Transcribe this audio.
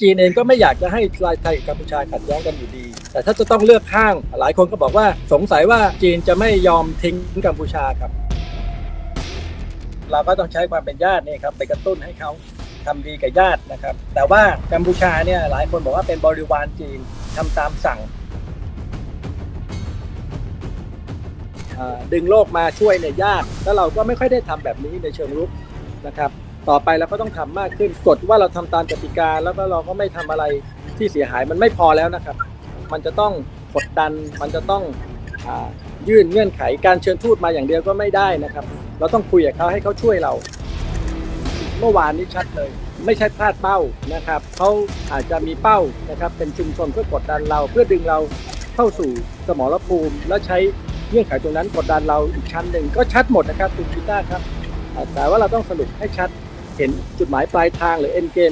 จีนเองก็ไม่อยากจะให้ไทยกับกัมพูชาขัดแย้งกันอยู่ดี แต่ถ้าจะต้องเลือกข้าง หลายคนก็บอกว่าสงสัยว่าจีนจะไม่ยอมทิ้งกัมพูชาครับ เราก็ต้องใช้ความเป็นญาตินี่ครับไปกระตุ้นให้เขาทำดีกับญาตินะครับ แต่ว่ากัมพูชาเนี่ยหลายคนบอกว่าเป็นบริวารจีนทำตามสั่ง ดึงโลกมาช่วยเนี่ยยาก แล้วเราก็ไม่ค่อยได้ทำแบบนี้ในเชิงรุกนะครับ ต่อไปเราก็ต้องทำมากขึ้นกฎว่าเราทำตามกติกาแล้วก็เราก็ไม่ทำอะไรที่เสียหายมันไม่พอแล้วนะครับ มันจะต้องกดดัน มันจะต้องอยื่นเงื่อนไขการเชิญทูตมาอย่างเดียวก็ไม่ได้นะครับ เราต้องคุยกับเขาให้เขาช่วยเรา เมื่อวานนี้ชัดเลย ไม่ใช่พลาดเป้านะครับเขาอาจจะมีเป้านะครับ เป็นชุมชนเพื่อกดดันเรา เพื่อดึงเราเข้าสู่สมรภูมิ แล้วใช้เงื่อนไขตรงนั้นกดดันเราอีกชั้นหนึ่งก็ชัดหมดนะครับคุณพีต้าครับแต่ว่าเราต้องสรุปให้ชัด เห็นจุดหมายปลายทางหรือเอ็นเกม